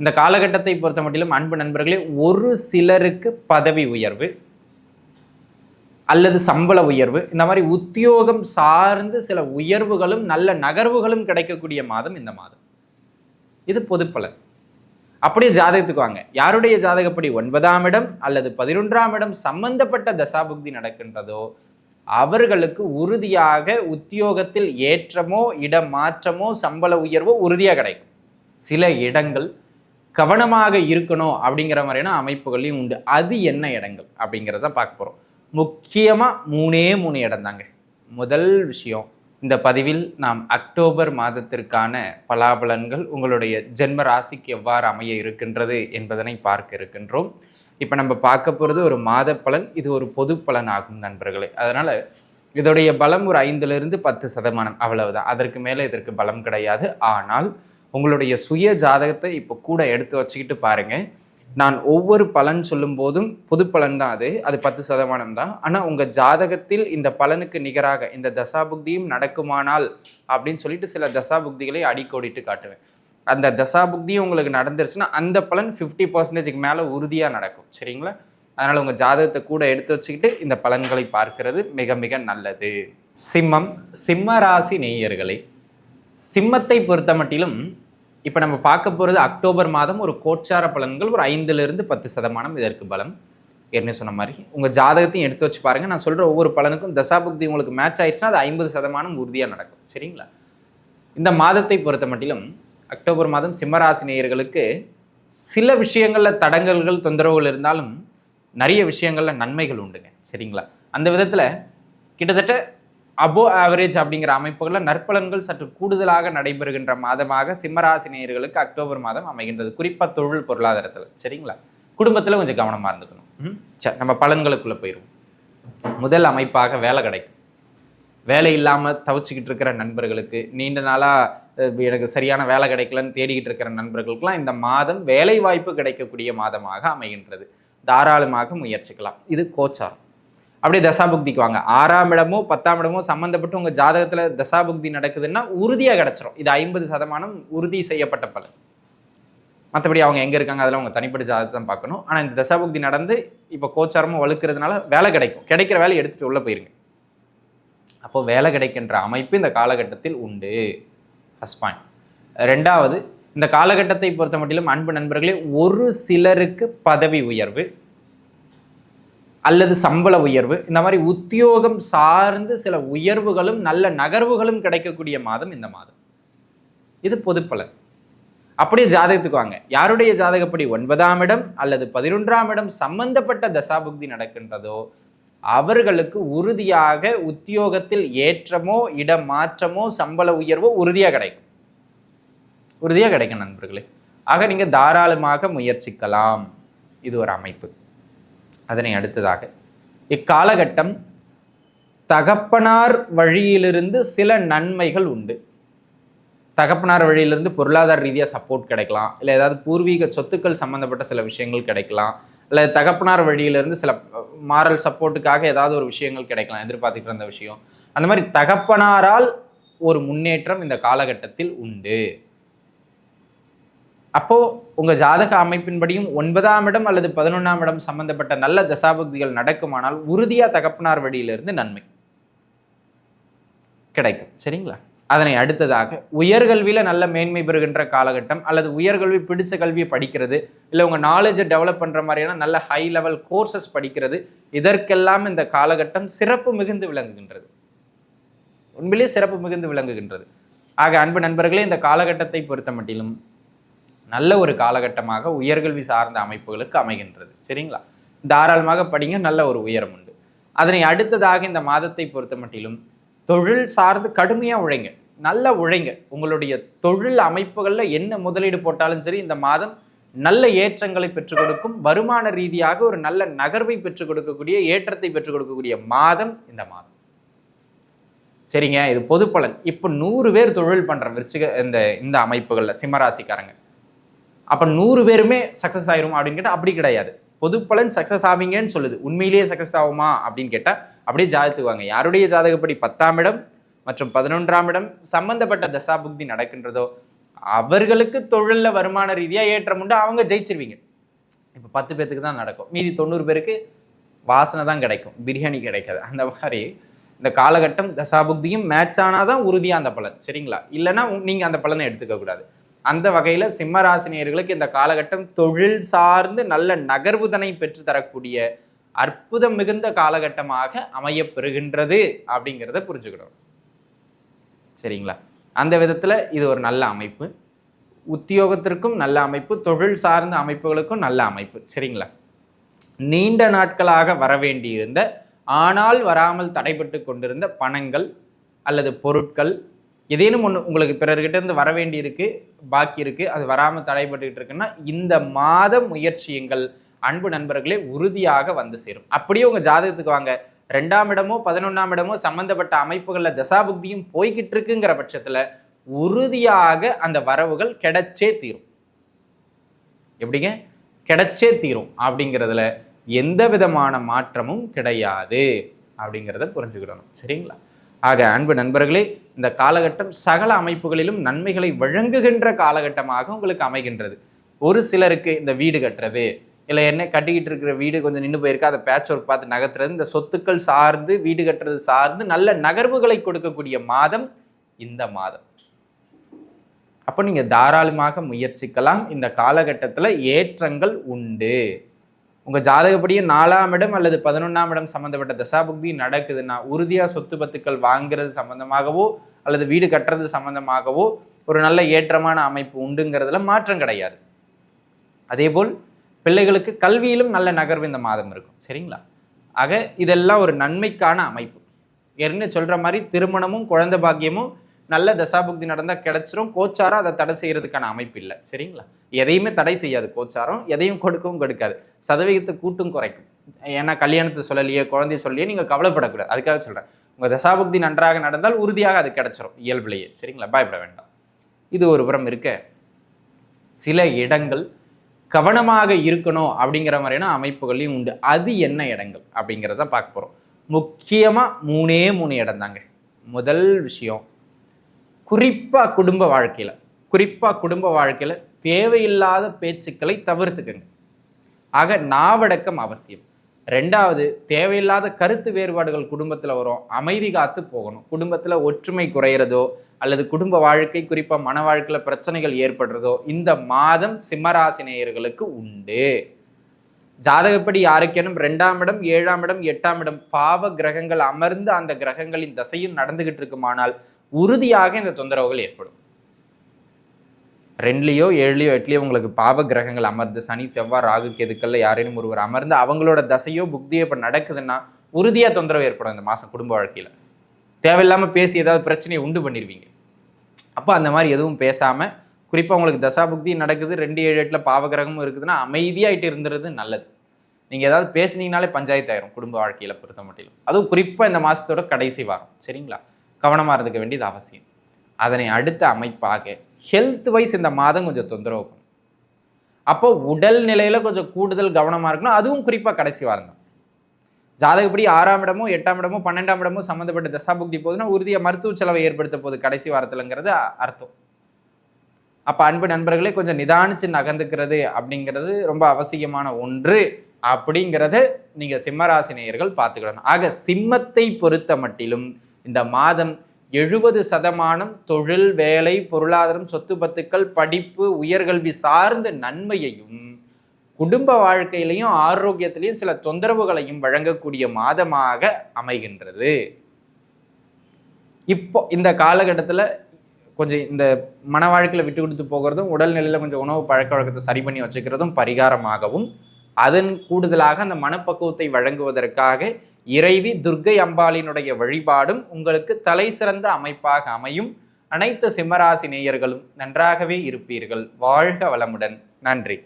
இந்த காலகட்டத்தை பொறுத்த மட்டிலும் அன்பு நண்பர்களே ஒரு சிலருக்கு பதவி உயர்வு அல்லது சம்பள உயர்வு இந்த மாதிரி உத்தியோகம் சார்ந்து சில உயர்வுகளும் நல்ல நகர்வுகளும் கிடைக்கக்கூடிய மாதம் இந்த மாதம். இது பொதுப்பலன். அப்படியே ஜாதகத்துக்கு வாங்க. யாருடைய ஜாதகப்படி ஒன்பதாம் இடம் அல்லது பதினொன்றாம் இடம் சம்பந்தப்பட்ட தசாபுக்தி நடக்கின்றதோ அவர்களுக்கு உறுதியாக உத்தியோகத்தில் ஏற்றமோ இடம் மாற்றமோ சம்பள உயர்வோ உறுதியாக கிடைக்கும். சில இடங்கள் கவனமாக இருக்கணும் அப்படிங்கிற மாதிரியான அமைப்புகளையும் உண்டு. அது என்ன இடங்கள் அப்படிங்கிறத பார்க்க போகிறோம் முக்கியமாக மூணே மூணு இடம் தாங்க முதல் விஷயம் இந்த பதிவில் நாம் அக்டோபர் மாதத்திற்கான பலாபலன்கள் உங்களுடைய ஜென்ம ராசிக்கு எவ்வாறு அமைய இருக்கின்றது என்பதனை பார்க்க இருக்கின்றோம். இப்போ நம்ம பார்க்க போகிறது ஒரு மாத பலன் இது ஒரு பொது பலன் ஆகும் நண்பர்களே. அதனால் இதோடைய பலம் ஒரு ஐந்துலேருந்து பத்து சதமானம் அவ்வளவுதான். அதற்கு மேலே இதற்கு பலம் கிடையாது. ஆனால் உங்களுடைய சுய ஜாதகத்தை இப்போ கூட எடுத்து வச்சுக்கிட்டு பாருங்கள் நான் ஒவ்வொரு பலன் சொல்லும் போதும் பொது பலன் தான் அது. அது பத்து சதமானம் தான். ஆனால் உங்கள் ஜாதகத்தில் இந்த பலனுக்கு நிகராக இந்த தசாபுக்தியும் நடக்குமானால் அப்படின்னு சொல்லிட்டு சில தசாபுக்திகளை அடிக்கோடிட்டு காட்டுவேன். அந்த தசாபுக்தியும் உங்களுக்கு நடந்துருச்சுன்னா அந்த பலன் ஃபிஃப்டி பர்சன்டேஜுக்கு மேலே உறுதியாக நடக்கும். சரிங்களா? அதனால் உங்கள் ஜாதகத்தை கூட எடுத்து வச்சுக்கிட்டு இந்த பலன்களை பார்க்கிறது மிக மிக நல்லது. சிம்மம் சிம்ம ராசி நேயர்களை. சிம்மத்தை பொறுத்த மட்டிலும் இப்போ நம்ம பார்க்க போகிறது அக்டோபர் மாதம் ஒரு கோட்சார பலன்கள் ஒரு ஐந்துலேருந்து பத்து சதமானம் இதற்கு பலம். ஏற்கனவே சொன்ன மாதிரி உங்கள் ஜாதகத்தையும் எடுத்து வச்சு பாருங்கள் நான் சொல்கிற ஒவ்வொரு பலனுக்கும் தசாபுக்தி உங்களுக்கு மேட்ச் ஆயிடுச்சுன்னா அது ஐம்பது சதமானம் உறுதியாக நடக்கும். சரிங்களா? இந்த மாதத்தை பொறுத்த மட்டிலும் அக்டோபர் மாதம் சிம்மராசி நேயர்களுக்கு சில விஷயங்களில் தடங்கல்கள் தொந்தரவுகள் இருந்தாலும் நிறைய விஷயங்களில் நன்மைகள் உண்டுங்க. சரிங்களா? அந்த விதத்தில் கிட்டத்தட்ட அபோ ஆவரேஜ் அப்படிங்கிற அமைப்புகளில் நற்பலன்கள் சற்று கூடுதலாக நடைபெறுகின்ற மாதமாக சிம்மராசி நேயர்களுக்கு அக்டோபர் மாதம் அமைகின்றது. குறிப்பாக தொழில் பொருளாதாரத்தில். சரிங்களா? குடும்பத்தில் கொஞ்சம் கவனமாக இருந்துக்கணும். ம் சரி நம்ம பலன்களுக்குள்ளே போயிடுவோம் முதல் அமைப்பாக வேலை கிடைக்கும். வேலை இல்லாமல் தவிச்சுக்கிட்டு இருக்கிற நண்பர்களுக்கு நீண்ட நாளாக எனக்கு சரியான வேலை கிடைக்கலன்னு தேடிக்கிட்டு இருக்கிற நண்பர்களுக்கெல்லாம் இந்த மாதம் வேலை வாய்ப்பு கிடைக்கக்கூடிய மாதமாக அமைகின்றது. தாராளமாக முயற்சிக்கலாம். இது கோச்சாரம். அப்படியே தசாபுக்திக்கு வாங்க. ஆறாம் இடமோ பத்தாம் இடமோ சம்மந்தப்பட்டு உங்கள் ஜாதகத்தில் தசாபுக்தி நடக்குதுன்னா உறுதியாக கிடச்சிரும். இது ஐம்பது சதமானம் உறுதி செய்யப்பட்ட பலன். மற்றபடி அவங்க எங்கே இருக்காங்க அதெல்லாம் அவங்க தனிப்பட்ட ஜாதகத்தை தான் பார்க்கணும். ஆனால் இந்த தசாபுக்தி நடந்து இப்போ கோச்சாரமும் வலுக்கிறதுனால வேலை கிடைக்கும். கிடைக்கிற வேலையை எடுத்துகிட்டு உள்ளே போயிருங்க. அப்போது வேலை கிடைக்கின்ற அமைப்பு இந்த காலகட்டத்தில் உண்டு. ஃபஸ்ட் பாயிண்ட் ரெண்டாவது இந்த காலகட்டத்தை பொறுத்த மட்டிலும் அன்பு நண்பர்களே ஒரு சிலருக்கு பதவி உயர்வு அல்லது சம்பள உயர்வு. இந்த மாதிரி உத்தியோகம் சார்ந்து சில உயர்வுகளும் நல்ல நகர்வுகளும் கிடைக்கக்கூடிய மாதம் இந்த மாதம். இது பொதுப்பலன். அப்படியே ஜாதகத்துக்கு வாங்க. யாருடைய ஜாதகப்படி ஒன்பதாம் இடம் அல்லது பதினொன்றாம் இடம் சம்பந்தப்பட்ட தசாபுக்தி நடக்கின்றதோ அவர்களுக்கு உறுதியாக உத்தியோகத்தில் ஏற்றமோ இடம் மாற்றமோ சம்பள உயர்வோ உறுதியாக கிடைக்கும். உறுதியாக கிடைக்கும் நண்பர்களே. ஆக நீங்கள் தாராளமாக முயற்சிக்கலாம். இது ஒரு அமைப்பு. அதனை அடுத்ததாக இக்காலகட்டம் தகப்பனார் வழியிலிருந்து சில நன்மைகள் உண்டு. தகப்பனார் வழியிலிருந்து பொருளாதார ரீதியாக சப்போர்ட் கிடைக்கலாம். இல்லை ஏதாவது பூர்வீக சொத்துக்கள் சம்மந்தப்பட்ட சில விஷயங்கள் கிடைக்கலாம். இல்லை தகப்பனார் வழியிலிருந்து சில மாரல் சப்போர்ட்டுக்காக ஏதாவது ஒரு விஷயங்கள் கிடைக்கலாம். எதிர்பார்த்துக்கிற அந்த விஷயம். அந்த மாதிரி தகப்பனாரால் ஒரு முன்னேற்றம் இந்த காலகட்டத்தில் உண்டு. அப்போது உங்கள் ஜாதக அமைப்பின்படியும் ஒன்பதாம் இடம் அல்லது பதினொன்றாம் இடம் சம்பந்தப்பட்ட நல்ல தசாபக்திகள் நடக்குமானால் உறுதியாக தகப்பனார் வழியிலிருந்து நன்மை கிடைக்கும். சரிங்களா? அதனை அடுத்ததாக உயர்கல்வியில் நல்ல மேன்மை பெறுகின்ற காலகட்டம் அல்லது உயர்கல்வி பிடிச்ச கல்வியை படிக்கிறது இல்லை உங்கள் நாலேஜை டெவலப் பண்ணுற மாதிரியான நல்ல ஹை லெவல் கோர்சஸ் படிக்கிறது இதற்கெல்லாம் இந்த காலகட்டம் சிறப்பு மிகுந்து விளங்குகின்றது. உண்மையிலேயே சிறப்பு மிகுந்து விளங்குகின்றது. ஆக அன்பு நண்பர்களே இந்த காலகட்டத்தை பொறுத்த மட்டிலும் நல்ல ஒரு காலகட்டமாக உயர்கல்வி சார்ந்த அமைப்புகளுக்கு அமைகின்றது. சரிங்களா? தாராளமாக படிங்க நல்ல ஒரு உயரம் உண்டு. அதனை அடுத்ததாக இந்த மாதத்தை பொறுத்த மட்டிலும் தொழில் சார்ந்து கடுமையாக உழைங்க. நல்ல உழைங்க. உங்களுடைய தொழில் அமைப்புகளில் என்ன முதலீடு போட்டாலும் சரி இந்த மாதம் நல்ல ஏற்றங்களை பெற்றுக் கொடுக்கும் வருமான ரீதியாக ஒரு நல்ல நகர்வை பெற்றுக் கொடுக்கக்கூடிய ஏற்றத்தை பெற்றுக் கொடுக்கக்கூடிய மாதம் இந்த மாதம். சரிங்க? இது பொது பலன். இப்போ நூறு பேர் தொழில் பண்ணுற விருச்சிக இந்த இந்த அமைப்புகளில் சிம்மராசிக்காரங்க. அப்போ நூறு பேருமே சக்ஸஸ் ஆயிரும் அப்படின்னு கேட்டால் அப்படி கிடையாது. பொது பலன் சக்ஸஸ் ஆவீங்கன்னு சொல்லுது. உண்மையிலேயே சக்ஸஸ் ஆகுமா அப்படின்னு கேட்டால் அப்படியே ஜாதகத்துக்கு வாங்க யாருடைய ஜாதகப்படி பத்தாம் இடம் மற்றும் பதினொன்றாம் இடம் சம்பந்தப்பட்ட தசாபுக்தி நடக்கின்றதோ அவர்களுக்கு தொழிலில் வருமான ரீதியாக ஏற்றம் உண்டு அவங்க ஜெயிச்சிருவீங்க. இப்போ பத்து பேத்துக்கு தான் நடக்கும். மீதி தொண்ணூறு பேருக்கு வாசனை தான் கிடைக்கும். பிரியாணி கிடைக்காது. அந்த மாதிரி இந்த காலகட்டம் தசாபுக்தியும் மேட்ச் ஆனால் தான் உறுதியாக அந்த பலன். சரிங்களா? இல்லைன்னா நீங்கள் அந்த பலனை எடுத்துக்கக்கூடாது. அந்த வகையில் சிம்மராசினியர்களுக்கு இந்த காலகட்டம் தொழில் சார்ந்து நல்ல நகர்வுதனை பெற்று தரக்கூடிய அற்புதம் மிகுந்த காலகட்டமாக அமையப்பெறுகின்றது அப்படிங்கிறத புரிஞ்சுக்கணும். சரிங்களா? அந்த விதத்தில் இது ஒரு நல்ல அமைப்பு. உத்தியோகத்திற்கும் நல்ல அமைப்பு தொழில் சார்ந்த அமைப்புகளுக்கும் நல்ல அமைப்பு. சரிங்களா? நீண்ட நாட்களாக வரவேண்டியிருந்த ஆனால் வராமல் தடைபட்டு கொண்டிருந்த பணங்கள் அல்லது பொருட்கள் ஏதேனும் ஒன்று உங்களுக்கு பிறர்கிட்ட இருந்து வர வேண்டியிருக்கு பாக்கி இருக்கு அது வராமல் தடைபட்டுக்கிட்டு இருக்குன்னா இந்த மாத முயற்சியுங்கள் அன்பு நண்பர்களே உறுதியாக வந்து சேரும். அப்படியே உங்கள் ஜாதகத்துக்கு வாங்க. ரெண்டாம் இடமோ பதினொன்றாம் இடமோ சம்பந்தப்பட்ட அமைப்புகளில் தசாபுக்தியும் போய்கிட்டு இருக்குங்கிற பட்சத்தில் உறுதியாக அந்த வரவுகள் கிடைச்சே தீரும். எப்படிங்க? கிடைச்சே தீரும். அப்படிங்கிறதுல எந்த விதமான மாற்றமும் கிடையாது. அப்படிங்கிறத புரிஞ்சுக்கிடணும். சரிங்களா? ஆக அன்பு நண்பர்களே இந்த காலகட்டம் சகல அமைப்புகளிலும் நன்மைகளை வழங்குகின்ற காலகட்டமாக உங்களுக்கு அமைகின்றது. ஒரு சிலருக்கு இந்த வீடு கட்டுறது இல்லை என்ன கட்டிக்கிட்டு இருக்கிற வீடு கொஞ்சம் நின்று போயிருக்கா அதை பேட்ச் ஒர்க் பார்த்து நகர்த்துறது இந்த சொத்துக்கள் சார்ந்து வீடு கட்டுறது சார்ந்து நல்ல நகர்வுகளை கொடுக்கக்கூடிய மாதம் இந்த மாதம். அப்போ நீங்கள் தாராளமாக முயற்சிக்கலாம். இந்த காலகட்டத்தில் ஏற்றங்கள் உண்டு. உங்க ஜாதகப்படியே நாலாம் இடம் அல்லது பதினொன்றாம் இடம் சம்பந்தப்பட்ட தசாபுக்தி நடக்குதுன்னா உறுதியா சொத்து பத்துக்கள் வாங்குறது சம்பந்தமாகவோ அல்லது வீடு கட்டுறது சம்பந்தமாகவோ ஒரு நல்ல ஏற்றமான அமைப்பு உண்டுங்கிறதுல மாற்றம் கிடையாது. அதேபோல் பிள்ளைகளுக்கு கல்வியிலும் நல்ல நகர்வு இந்த மாதம் இருக்கும். சரிங்களா? ஆக இதெல்லாம் ஒரு நன்மைக்கான அமைப்பு. ஏற்கனவே சொல்ற மாதிரி திருமணமும் குழந்தை பாக்கியமும் நல்ல தசாபுக்தி நடந்தால் கிடச்சிரும். கோச்சாரம் அதை தடை செய்கிறதுக்கான அமைப்பு இல்லை. சரிங்களா? எதையுமே தடை செய்யாது கோச்சாரம். எதையும் கொடுக்கவும் கொடுக்காது. சதவீதத்தை கூட்டும் குறைக்கும். ஏன்னா கல்யாணத்தை சொல்லலையே குழந்தைய சொல்லியே நீங்கள் கவலைப்படக்கூடாது. அதுக்காக சொல்கிறேன் உங்கள் தசாபுக்தி நன்றாக நடந்தால் உறுதியாக அது கிடச்சிரும் இயல்புலேயே. சரிங்களா? பயப்பட வேண்டாம். இது ஒரு புறம் இருக்க. சில இடங்கள் கவனமாக இருக்கணும் அப்படிங்கிற மாதிரியான அமைப்புகளையும் உண்டு. அது என்ன இடங்கள் அப்படிங்கிறத பார்க்க போகிறோம் முக்கியமாக மூணே மூணு இடம் தாங்க முதல் விஷயம் குறிப்பாக குடும்ப வாழ்க்கையில் குறிப்பாக குடும்ப வாழ்க்கையில் தேவையில்லாத பேச்சுக்களை தவிர்த்துக்கங்க. ஆக நாவடக்கம் அவசியம். ரெண்டாவது தேவையில்லாத கருத்து வேறுபாடுகள் குடும்பத்தில் வரும். அமைதி காத்து போகணும். குடும்பத்தில் ஒற்றுமை குறையிறதோ அல்லது குடும்ப வாழ்க்கை குறிப்பாக மன வாழ்க்கையில் பிரச்சனைகள் ஏற்படுறதோ இந்த மாதம் சிம்மராசினேயர்களுக்கு உண்டு. ஜாதகப்படி யாருக்கேனும் ரெண்டாம் இடம் ஏழாம் இடம் எட்டாம் இடம் பாவ கிரகங்கள் அமர்ந்து அந்த கிரகங்களின் தசையும் நடந்துகிட்டு இருக்குமானால் உறுதியாக இந்த தொந்தரவுகள் ஏற்படும். ரெண்டுலேயோ ஏழுலையோ எட்டுலையோ உங்களுக்கு பாவ கிரகங்கள் அமர்ந்து சனி செவ்வாய் ராகு கெதுக்கல்ல யாரேனும் ஒருவர் அமர்ந்து அவங்களோட தசையோ புக்தியோ இப்போ நடக்குதுன்னா உறுதியாக தொந்தரவு ஏற்படும் இந்த மாதம் குடும்ப வாழ்க்கையில். தேவையில்லாமல் பேசி ஏதாவது பிரச்சனையை உண்டு பண்ணிடுவீங்க அப்போ அந்த மாதிரி எதுவும் பேசாமல் குறிப்பாக உங்களுக்கு தசா புக்தி நடக்குது ரெண்டு ஏழு எட்டில் பாவகிரகமும் இருக்குதுன்னா அமைதியாகிட்டு இருந்துறது நல்லது. நீங்கள் ஏதாவது பேசுனீங்கனாலே பஞ்சாயத்து ஆயிரும் குடும்ப வாழ்க்கையில் பொறுத்த மட்டிலும். அதுவும் குறிப்பாக இந்த மாதத்தோட கடைசி வாரம். சரிங்களா? கவனமாக இருந்துக்க வேண்டியது அவசியம். அதனை அடுத்த அமைப்பாக ஹெல்த் வைஸ் இந்த மாதம் கொஞ்சம் தொந்தரவு பண்ணும் அப்போ உடல் நிலையில் கொஞ்சம் கூடுதல் கவனமாக இருக்கணும். அதுவும் குறிப்பாக கடைசி வாரம் தான். ஜாதகப்படி ஆறாம் இடமோ எட்டாம் இடமோ பன்னெண்டாம் இடமோ சம்மந்தப்பட்ட தசாபுக்தி போதுன்னா உறுதியாக மருத்துவ செலவை ஏற்படுத்த போது கடைசி வாரத்தில்ங்கிறது அர்த்தம். அப்போ அன்பு நண்பர்களே கொஞ்சம் நிதானிச்சு நகர்ந்துக்கிறது அப்படிங்கிறது ரொம்ப அவசியமான ஒன்று. அப்படிங்கிறத நீங்கள் சிம்மராசி நேயர்கள் பார்த்துக்கிடணும். ஆக சிம்மத்தை பொறுத்த மட்டிலும் இந்த மாதம் எழுபது சதமானம் தொழில் வேலை பொருளாதாரம் சொத்து பத்துக்கள் படிப்பு உயர்கல்வி சார்ந்த நன்மையையும் குடும்ப வாழ்க்கையிலையும் ஆரோக்கியத்திலையும் சில தொந்தரவுகளையும் வழங்கக்கூடிய மாதமாக அமைகின்றது. இப்போ இந்த காலகட்டத்தில் கொஞ்சம் இந்த மன வாழ்க்கையில் விட்டு கொடுத்து போகிறதும் உடல்நிலையில் கொஞ்சம் உணவு பழக்க வழக்கத்தை சரி பண்ணி வச்சுக்கிறதும் பரிகாரமாகவும் அதன் கூடுதலாக அந்த மனப்பக்குவத்தை வழங்குவதற்காக இறைவி துர்க்கை அம்பாளினுடைய வழிபாடும் உங்களுக்கு தலை சிறந்த அமைப்பாக அமையும். அனைத்து சிம்மராசி நேயர்களும் நன்றாகவே இருப்பீர்கள். வாழ்க வளமுடன். நன்றி.